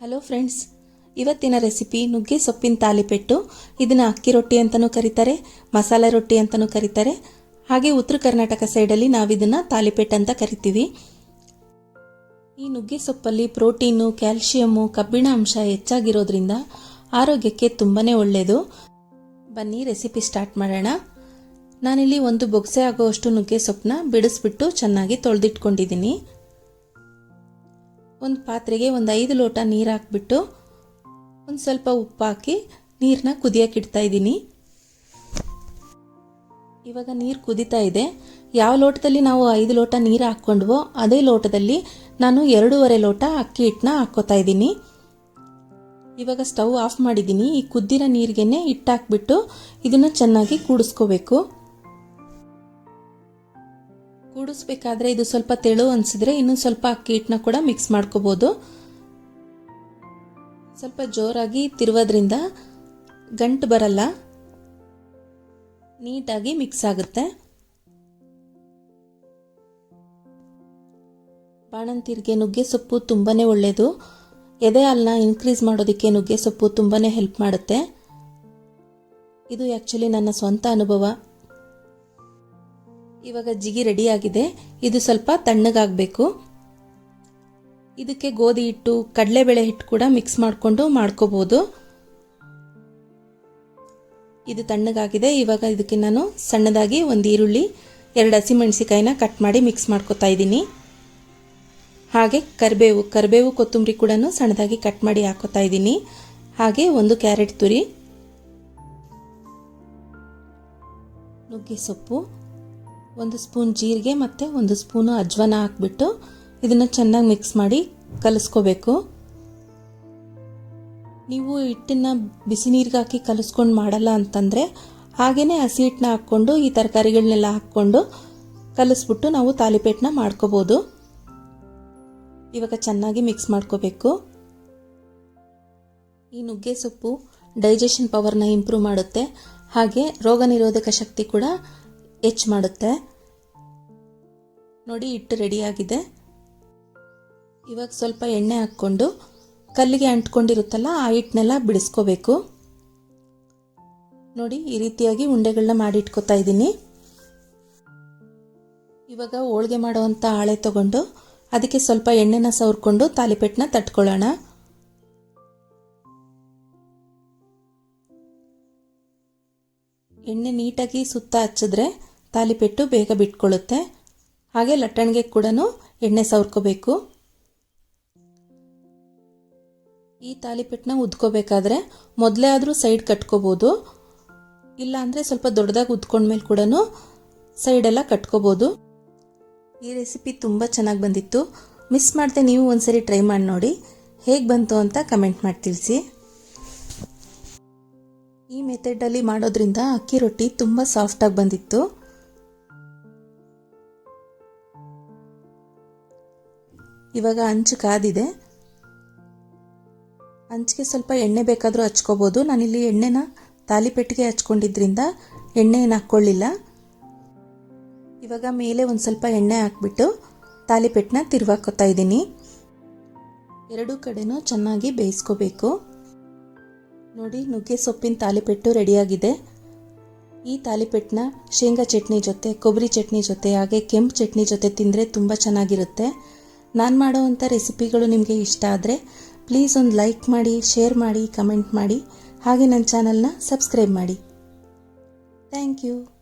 Hello friends ಇವತ್ತಿನ recipe ನುಗ್ಗೆ ಸೊಪ್ಪಿನ ತಾಲಿಪೆಟ್ಟು. ಇದನ್ನು ಅಕ್ಕಿ ರೊಟ್ಟಿ ಅಂತಲೂ ಕರೀತಾರೆ, ಮಸಾಲೆ ರೊಟ್ಟಿ ಅಂತಲೂ ಕರೀತಾರೆ. ಹಾಗೆ ಉತ್ತರ ಕರ್ನಾಟಕ ಸೈಡಲ್ಲಿ ನಾವಿದನ್ನು ತಾಲಿಪೆಟ್ಟು ಅಂತ ಕರಿತೀವಿ. ಈ ನುಗ್ಗೆ ಸೊಪ್ಪಲ್ಲಿ ಪ್ರೋಟೀನು ಕ್ಯಾಲ್ಶಿಯಮ್ಮು ಕಬ್ಬಿಣ ಅಂಶ ಹೆಚ್ಚಾಗಿರೋದ್ರಿಂದ ಆರೋಗ್ಯಕ್ಕೆ ತುಂಬಾ ಒಳ್ಳೆಯದು ಬನ್ನಿ ರೆಸಿಪಿ ಸ್ಟಾರ್ಟ್ ಮಾಡೋಣ. ನಾನಿಲ್ಲಿ ಒಂದು ಬೊಗ್ಸೆ ಆಗುವಷ್ಟು ನುಗ್ಗೆ ಸೊಪ್ಪನ್ನ ಬಿಡಿಸ್ಬಿಟ್ಟು ಚೆನ್ನಾಗಿ ತೊಳೆದಿಟ್ಕೊಂಡಿದ್ದೀನಿ. ಒಂದು ಪಾತ್ರೆಗೆ ಒಂದು ಐದು ಲೋಟ ನೀರು ಹಾಕ್ಬಿಟ್ಟು ಒಂದು ಸ್ವಲ್ಪ ಉಪ್ಪು ಹಾಕಿ ನೀರನ್ನ ಕುದಿಯೋಕ್ಕಿಡ್ತಾ ಇದ್ದೀನಿ. ಇವಾಗ ನೀರು ಕುದೀತಾ ಇದೆ. ಯಾವ ಲೋಟದಲ್ಲಿ ನಾವು ಐದು ಲೋಟ ನೀರು ಹಾಕ್ಕೊಂಡ್ವೋ ಅದೇ ಲೋಟದಲ್ಲಿ ನಾನು ಎರಡೂವರೆ ಲೋಟ ಅಕ್ಕಿ ಹಿಟ್ಟನ್ನ ಹಾಕ್ಕೋತಾ ಇದ್ದೀನಿ. ಇವಾಗ ಸ್ಟವ್ ಆಫ್ ಮಾಡಿದ್ದೀನಿ. ಈ ಕುದ್ದಿರೋ ನೀರಿಗೆನೆ ಹಿಟ್ಟು ಹಾಕ್ಬಿಟ್ಟು ಇದನ್ನು ಚೆನ್ನಾಗಿ ಕೂಡಿಸ್ಕೋಬೇಕು. ಕೂಡಿಸ್ಬೇಕಾದ್ರೆ ಇದು ಸ್ವಲ್ಪ ತೆಳು ಅನಿಸಿದ್ರೆ ಇನ್ನೊಂದು ಸ್ವಲ್ಪ ಅಕ್ಕಿ ಹಿಟ್ಟನ್ನ ಕೂಡ ಮಿಕ್ಸ್ ಮಾಡ್ಕೋಬೋದು. ಸ್ವಲ್ಪ ಜೋರಾಗಿ ತಿರುವುದ್ರಿಂದ ಗಂಟು ಬರಲ್ಲ. ನೀಟಾಗಿ ಮಿಕ್ಸ್ ಆಗುತ್ತೆ. ಬಾಣಂತಿರಿಗೆ ನುಗ್ಗೆ ಸೊಪ್ಪು ತುಂಬಾ ಒಳ್ಳೆಯದು ಎದೆ ಹಾಲನ್ನ ಇನ್ಕ್ರೀಸ್ ಮಾಡೋದಕ್ಕೆ ನುಗ್ಗೆ ಸೊಪ್ಪು ತುಂಬಾ ಹೆಲ್ಪ್ ಮಾಡುತ್ತೆ. ಇದು ಆ್ಯಕ್ಚುಲಿ ನನ್ನ ಸ್ವಂತ ಅನುಭವ. ಇವಾಗ ಜಿಗಿ ರೆಡಿಯಾಗಿದೆ ಇದು ಸ್ವಲ್ಪ ತಣ್ಣಗಾಗಬೇಕು. ಇದಕ್ಕೆ ಗೋಧಿ ಹಿಟ್ಟು, ಕಡಲೆಬೇಳೆ ಹಿಟ್ಟು ಕೂಡ ಮಿಕ್ಸ್ ಮಾಡಿಕೊಂಡು ಮಾಡ್ಕೋಬೋದು. ಇದು ತಣ್ಣಗಾಗಿದೆ. ಇವಾಗ ಇದಕ್ಕೆ ನಾನು ಸಣ್ಣದಾಗಿ ಒಂದು ಈರುಳ್ಳಿ, ಎರಡು ಹಸಿಮೆಣಸಿಕಾಯಿನ ಕಟ್ ಮಾಡಿ ಮಿಕ್ಸ್ ಮಾಡ್ಕೊತಾ ಇದ್ದೀನಿ. ಹಾಗೆ ಕರಿಬೇವು ಕರಿಬೇವು ಕೊತ್ತಂಬರಿ ಕೂಡ ಸಣ್ಣದಾಗಿ ಕಟ್ ಮಾಡಿ ಹಾಕೋತಾ ಇದ್ದೀನಿ. ಹಾಗೆ ಒಂದು ಕ್ಯಾರೆಟ್ ತುರಿ, ನುಗ್ಗೆ ಸೊಪ್ಪು ಒಂದು ಸ್ಪೂನ್ ಜೀರಿಗೆ ಮತ್ತು ಒಂದು ಸ್ಪೂನು ಅಜ್ವಾನ ಹಾಕ್ಬಿಟ್ಟು ಇದನ್ನು ಚೆನ್ನಾಗಿ ಮಿಕ್ಸ್ ಮಾಡಿ ಕಲಿಸ್ಕೋಬೇಕು. ನೀವು ಹಿಟ್ಟನ್ನು ಬಿಸಿ ನೀರಿಗೆ ಹಾಕಿ ಕಲಿಸ್ಕೊಂಡು ಮಾಡಲ್ಲ ಅಂತಂದರೆ ಹಾಗೆಯೇ ಹಸಿ ಹಿಟ್ಟನ್ನ ಹಾಕ್ಕೊಂಡು ಈ ತರಕಾರಿಗಳನ್ನೆಲ್ಲ ಹಾಕ್ಕೊಂಡು ಕಲಿಸ್ಬಿಟ್ಟು ನಾವು ತಾಲಿಪೇಟನ್ನ ಮಾಡ್ಕೋಬೋದು. ಇವಾಗ ಚೆನ್ನಾಗಿ ಮಿಕ್ಸ್ ಮಾಡ್ಕೋಬೇಕು. ಈ ನುಗ್ಗೆ ಸೊಪ್ಪು ಡೈಜೆಷನ್ ಪವರ್ನ ಇಂಪ್ರೂವ್ ಮಾಡುತ್ತೆ. ಹಾಗೆ ರೋಗ ನಿರೋಧಕ ಶಕ್ತಿ ಕೂಡ ಹೆಚ್ಚು ಮಾಡುತ್ತೆ. ನೋಡಿ, ಹಿಟ್ಟು ರೆಡಿಯಾಗಿದೆ ಇವಾಗ ಸ್ವಲ್ಪ ಎಣ್ಣೆ ಹಾಕ್ಕೊಂಡು ಕಲ್ಲಿಗೆ ಅಂಟ್ಕೊಂಡಿರುತ್ತಲ್ಲ, ಆ ಹಿಟ್ಟನ್ನೆಲ್ಲ ಬಿಡಿಸ್ಕೋಬೇಕು. ನೋಡಿ, ಈ ರೀತಿಯಾಗಿ ಉಂಡೆಗಳನ್ನ ಮಾಡಿಟ್ಕೋತಾ ಇದ್ದೀನಿ. ಇವಾಗ ಹೋಳಿಗೆ ಮಾಡುವಂಥ ಹಾಳೆ ತಗೊಂಡು ಅದಕ್ಕೆ ಸ್ವಲ್ಪ ಎಣ್ಣೆನ ಸವರ್ಕೊಂಡು ತಾಲಿಪೆಟ್ಟನ್ನ ತಟ್ಕೊಳ್ಳೋಣ. ಎಣ್ಣೆ ನೀಟಾಗಿ ಸುತ್ತ ಹಚ್ಚಿದ್ರೆ ತಾಲಿಪೆಟ್ಟು ಬೇಗ ಬಿಟ್ಕೊಳ್ಳುತ್ತೆ. ಹಾಗೆ ಲಟ್ಟಣಿಗೆ ಕೂಡ ಎಣ್ಣೆ ಸವರ್ಕೋಬೇಕು. ಈ ತಾಲಿಪೆಟ್ಟನ್ನ ಉದ್ಕೋಬೇಕಾದ್ರೆ ಮೊದಲೇ ಆದರೂ ಸೈಡ್ ಕಟ್ಕೋಬೋದು. ಇಲ್ಲ ಅಂದರೆ ಸ್ವಲ್ಪ ದೊಡ್ಡದಾಗಿ ಉದ್ಕೊಂಡ್ಮೇಲೆ ಕೂಡ ಸೈಡೆಲ್ಲ ಕಟ್ಕೋಬೋದು. ಈ ರೆಸಿಪಿ ತುಂಬ ಚೆನ್ನಾಗಿ ಬಂದಿತ್ತು. ಮಿಸ್ ಮಾಡದೆ ನೀವು ಒಂದ್ಸರಿ ಟ್ರೈ ಮಾಡಿ ನೋಡಿ. ಹೇಗೆ ಬಂತು ಅಂತ ಕಮೆಂಟ್ ಮಾಡಿ ತಿಳಿಸಿ. ಈ ಮೆಥಡಲ್ಲಿ ಮಾಡೋದ್ರಿಂದ ಅಕ್ಕಿ ರೊಟ್ಟಿ ತುಂಬ ಸಾಫ್ಟಾಗಿ ಬಂದಿತ್ತು. ಇವಾಗ ಹಂಚು ಕಾದಿದೆ. ಹಂಚಿಗೆ ಸ್ವಲ್ಪ ಎಣ್ಣೆ ಬೇಕಾದರೂ ಹಚ್ಕೋಬೋದು. ನಾನಿಲ್ಲಿ ಎಣ್ಣೆನ ತಾಲಿಪೆಟ್ಟಿಗೆ ಹಚ್ಕೊಂಡಿದ್ರಿಂದ ಎಣ್ಣೆ ಏನು ಹಾಕ್ಕೊಳ್ಳಿಲ್ಲ. ಇವಾಗ ಮೇಲೆ ಒಂದು ಸ್ವಲ್ಪ ಎಣ್ಣೆ ಹಾಕ್ಬಿಟ್ಟು ತಾಲಿಪೆಟ್ಟನ್ನ ತಿರುವಾಕೋತಾ ಇದ್ದೀನಿ. ಎರಡೂ ಕಡೆನೂ ಚೆನ್ನಾಗಿ ಬೇಯಿಸ್ಕೋಬೇಕು. ನೋಡಿ, ನುಗ್ಗೆ ಸೊಪ್ಪಿನ ತಾಲಿಪೆಟ್ಟು ರೆಡಿಯಾಗಿದೆ. ಈ ತಾಲಿಪೆಟ್ಟನ್ನ ಶೇಂಗಾ ಚಟ್ನಿ ಜೊತೆ, ಕೊಬ್ಬರಿ ಚಟ್ನಿ ಜೊತೆ, ಹಾಗೆ ಕೆಂಪು ಚಟ್ನಿ ಜೊತೆ ತಿಂದರೆ ತುಂಬ ಚೆನ್ನಾಗಿರುತ್ತೆ. ನಾನು ಮಾಡೋವಂಥ ರೆಸಿಪಿಗಳು ನಿಮಗೆ ಇಷ್ಟ ಆದರೆ ಪ್ಲೀಸ್ ಒಂದು ಲೈಕ್ ಮಾಡಿ ಶೇರ್ ಮಾಡಿ ಕಮೆಂಟ್ ಮಾಡಿ. ಹಾಗೆ ನನ್ನ ಚಾನಲ್ನ ಸಬ್ಸ್ಕ್ರೈಬ್ ಮಾಡಿ. Thank you